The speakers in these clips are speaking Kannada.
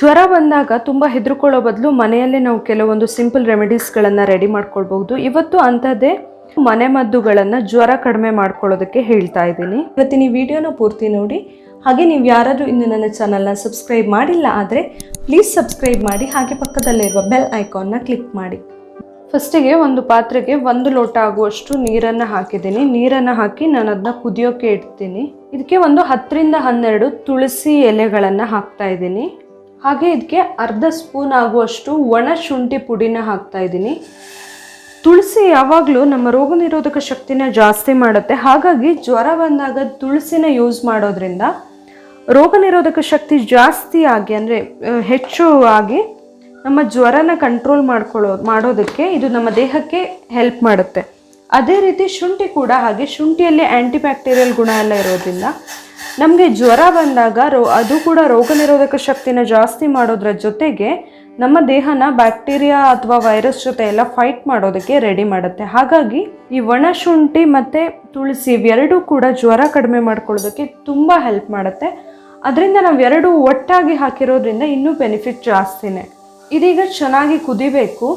ಜ್ವರ ಬಂದಾಗ ತುಂಬ ಹೆದರ್ಕೊಳ್ಳೋ ಬದಲು ಮನೆಯಲ್ಲೇ ನಾವು ಕೆಲವೊಂದು ಸಿಂಪಲ್ ರೆಮಿಡೀಸ್ಗಳನ್ನು ರೆಡಿ ಮಾಡ್ಕೊಳ್ಬಹುದು. ಇವತ್ತು ಅಂಥದ್ದೇ ಮನೆ ಮದ್ದುಗಳನ್ನು ಜ್ವರ ಕಡಿಮೆ ಮಾಡ್ಕೊಳ್ಳೋದಕ್ಕೆ ಹೇಳ್ತಾ ಇದ್ದೀನಿ. ಇವತ್ತಿನ ವಿಡಿಯೋನ ಪೂರ್ತಿ ನೋಡಿ. ಹಾಗೆ ನೀವು ಯಾರಾದರೂ ಇನ್ನು ನನ್ನ ಚಾನಲ್ನ ಸಬ್ಸ್ಕ್ರೈಬ್ ಮಾಡಿಲ್ಲ ಆದರೆ ಪ್ಲೀಸ್ ಸಬ್ಸ್ಕ್ರೈಬ್ ಮಾಡಿ. ಹಾಗೆ ಪಕ್ಕದಲ್ಲಿರುವ ಬೆಲ್ ಐಕಾನ್ನ ಕ್ಲಿಕ್ ಮಾಡಿ. ಫಸ್ಟಿಗೆ ಒಂದು ಪಾತ್ರೆಗೆ ಒಂದು ಲೋಟ ಆಗುವಷ್ಟು ನೀರನ್ನು ಹಾಕಿದ್ದೀನಿ. ನೀರನ್ನು ಹಾಕಿ ನಾನು ಅದನ್ನ ಕುದಿಯೋಕೆ ಇಡ್ತೀನಿ. ಇದಕ್ಕೆ ಒಂದು ಹತ್ತರಿಂದ ಹನ್ನೆರಡು ತುಳಸಿ ಎಲೆಗಳನ್ನು ಹಾಕ್ತಾ ಇದ್ದೀನಿ. ಹಾಗೆ ಇದಕ್ಕೆ ಅರ್ಧ ಸ್ಪೂನ್ ಆಗುವಷ್ಟು ಒಣ ಶುಂಠಿ ಪುಡಿನ ಹಾಕ್ತಾ ಇದ್ದೀನಿ. ತುಳಸಿ ಯಾವಾಗಲೂ ನಮ್ಮ ರೋಗ ನಿರೋಧಕ ಶಕ್ತಿನ ಜಾಸ್ತಿ ಮಾಡುತ್ತೆ. ಹಾಗಾಗಿ ಜ್ವರ ಬಂದಾಗ ತುಳಸಿನ ಯೂಸ್ ಮಾಡೋದ್ರಿಂದ ರೋಗ ನಿರೋಧಕ ಶಕ್ತಿ ಜಾಸ್ತಿ ಆಗಿ ಅಂದರೆ ಹೆಚ್ಚು ಆಗಿ ನಮ್ಮ ಜ್ವರನ ಕಂಟ್ರೋಲ್ ಮಾಡ್ಕೊಳ್ಳೋ, ಮಾಡೋದಕ್ಕೆ ಇದು ನಮ್ಮ ದೇಹಕ್ಕೆ ಹೆಲ್ಪ್ ಮಾಡುತ್ತೆ. ಅದೇ ರೀತಿ ಶುಂಠಿ ಕೂಡ ಹಾಗೆ ಶುಂಠಿಯಲ್ಲಿ ಆ್ಯಂಟಿ ಬ್ಯಾಕ್ಟೀರಿಯಲ್ ಗುಣ ಎಲ್ಲ ಇರೋದ್ರಿಂದ ನಮಗೆ ಜ್ವರ ಬಂದಾಗ ರೋ ಅದು ಕೂಡ ರೋಗ ನಿರೋಧಕ ಶಕ್ತಿನ ಜಾಸ್ತಿ ಮಾಡೋದ್ರ ಜೊತೆಗೆ ನಮ್ಮ ದೇಹನ ಬ್ಯಾಕ್ಟೀರಿಯಾ ಅಥವಾ ವೈರಸ್ ಜೊತೆ ಎಲ್ಲ ಫೈಟ್ ಮಾಡೋದಕ್ಕೆ ರೆಡಿ ಮಾಡುತ್ತೆ. ಹಾಗಾಗಿ ಈ ಒಣ ಶುಂಠಿ ಮತ್ತು ತುಳಸಿ ಇವೆರಡೂ ಕೂಡ ಜ್ವರ ಕಡಿಮೆ ಮಾಡ್ಕೊಳ್ಳೋದಕ್ಕೆ ತುಂಬ ಹೆಲ್ಪ್ ಮಾಡುತ್ತೆ. ಅದರಿಂದ ನಾವು ಎರಡು ಒಟ್ಟಾಗಿ ಹಾಕಿರೋದ್ರಿಂದ ಇನ್ನೂ ಬೆನಿಫಿಟ್ ಜಾಸ್ತಿನೇ. ಇದೀಗ ಚೆನ್ನಾಗಿ ಕುದಿಬೇಕು.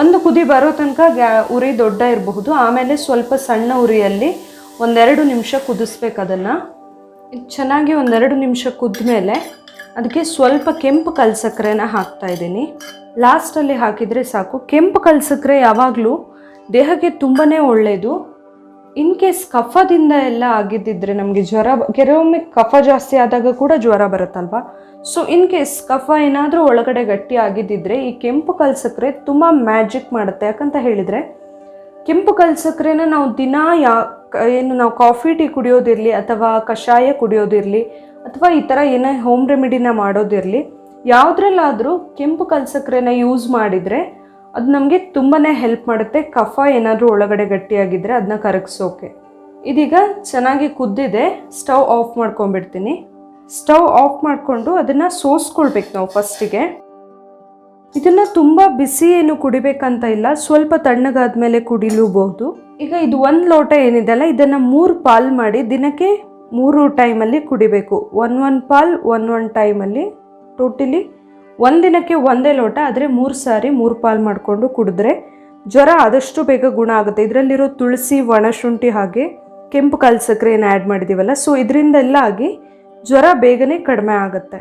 ಒಂದು ಕುದಿ ಬರೋ ತನಕ ಗ್ಯಾ ಉರಿ ದೊಡ್ಡ ಇರಬಹುದು. ಆಮೇಲೆ ಸ್ವಲ್ಪ ಸಣ್ಣ ಉರಿಯಲ್ಲಿ ಒಂದೆರಡು ನಿಮಿಷ ಕುದಿಸ್ಬೇಕು ಅದನ್ನು. ಚೆನ್ನಾಗಿ ಒಂದೆರಡು ನಿಮಿಷ ಕುದ್ಮೇಲೆ ಅದಕ್ಕೆ ಸ್ವಲ್ಪ ಕೆಂಪು ಕಲ್ಸಕ್ಕರೆನ ಹಾಕ್ತಾ ಇದ್ದೀನಿ. ಲಾಸ್ಟಲ್ಲಿ ಹಾಕಿದರೆ ಸಾಕು. ಕೆಂಪು ಕಲ್ಸಕ್ಕರೆ ಯಾವಾಗಲೂ ದೇಹಕ್ಕೆ ತುಂಬಾ ಒಳ್ಳೆಯದು ಇನ್ ಕೇಸ್ ಕಫದಿಂದ ಎಲ್ಲ ಆಗಿದ್ದಿದ್ರೆ ನಮಗೆ ಜ್ವರ ಕೆಲವೊಮ್ಮೆ ಕಫ ಜಾಸ್ತಿ ಆದಾಗ ಕೂಡ ಜ್ವರ ಬರುತ್ತಲ್ವಾ? ಸೊ ಇನ್ ಕೇಸ್ ಕಫ ಏನಾದರೂ ಒಳಗಡೆ ಗಟ್ಟಿ ಆಗಿದ್ದಿದ್ರೆ ಈ ಕೆಂಪು ಕಲ್ಸಕ್ಕರೆ ತುಂಬ ಮ್ಯಾಜಿಕ್ ಮಾಡುತ್ತೆ ಯಾಕಂತ ಹೇಳಿದರೆ, ಕೆಂಪು ಕಲ್ಸಕ್ಕರೆನ ನಾವು ದಿನ ಯಾ ಏನು ನಾವು ಕಾಫಿ ಟೀ ಕುಡಿಯೋದಿರಲಿ ಅಥವಾ ಕಷಾಯ ಕುಡಿಯೋದಿರಲಿ ಅಥವಾ ಈ ಥರ ಏನೇ ಹೋಮ್ ರೆಮಿಡಿನ ಮಾಡೋದಿರಲಿ, ಯಾವುದ್ರಲ್ಲಾದರೂ ಕೆಂಪು ಕಲ್ಸಕ್ಕರೆನ ಯೂಸ್ ಮಾಡಿದರೆ ಅದು ನಮಗೆ ತುಂಬಾ ಹೆಲ್ಪ್ ಮಾಡುತ್ತೆ. ಕಫ ಏನಾದರೂ ಒಳಗಡೆ ಗಟ್ಟಿಯಾಗಿದ್ದರೆ ಅದನ್ನ ಕರಗಿಸೋಕೆ. ಇದೀಗ ಚೆನ್ನಾಗಿ ಕುದ್ದಿದೆ. ಸ್ಟವ್ ಆಫ್ ಮಾಡ್ಕೊಂಡ್ಬಿಡ್ತೀನಿ. ಸ್ಟವ್ ಆಫ್ ಮಾಡಿಕೊಂಡು ಅದನ್ನು ಸೋಸ್ಕೊಳ್ಬೇಕು ನಾವು ಫಸ್ಟಿಗೆ ಇದನ್ನ ತುಂಬ ಬಿಸಿ ಏನು ಕುಡಿಬೇಕಂತ ಇಲ್ಲ, ಸ್ವಲ್ಪ ತಣ್ಣಗಾದ ಮೇಲೆ ಕುಡಿಲೂಬಹುದು. ಈಗ ಇದು ಒಂದು ಲೋಟ ಏನಿದೆ ಅಲ್ಲ, ಇದನ್ನ ಮೂರು ಪಾಲ್ ಮಾಡಿ ದಿನಕ್ಕೆ ಮೂರು ಟೈಮಲ್ಲಿ ಕುಡಿಬೇಕು. ಒನ್ ಒನ್ ಪಾಲ್ ಒನ್ ಒನ್ ಟೈಮಲ್ಲಿ ಟೋಟಲಿ ಒಂದಿನಕ್ಕೆ ಒಂದೇ ಲೋಟ, ಆದರೆ ಮೂರು ಸಾರಿ ಮೂರು ಪಾಲ್ ಮಾಡಿಕೊಂಡು ಕುಡಿದ್ರೆ ಜ್ವರ ಆದಷ್ಟು ಬೇಗ ಗುಣ ಆಗುತ್ತೆ. ಇದರಲ್ಲಿರೋ ತುಳಸಿ ಒಣಶುಂಠಿ ಹಾಗೆ ಕೆಂಪು ಕಲ್ಸಕ್ರೆ ಏನು ಆ್ಯಡ್ ಮಾಡಿದ್ದೀವಲ್ಲ ಸೊ ಇದರಿಂದೆಲ್ಲ ಆಗಿ ಜ್ವರ ಬೇಗನೆ ಕಡಿಮೆ ಆಗುತ್ತೆ.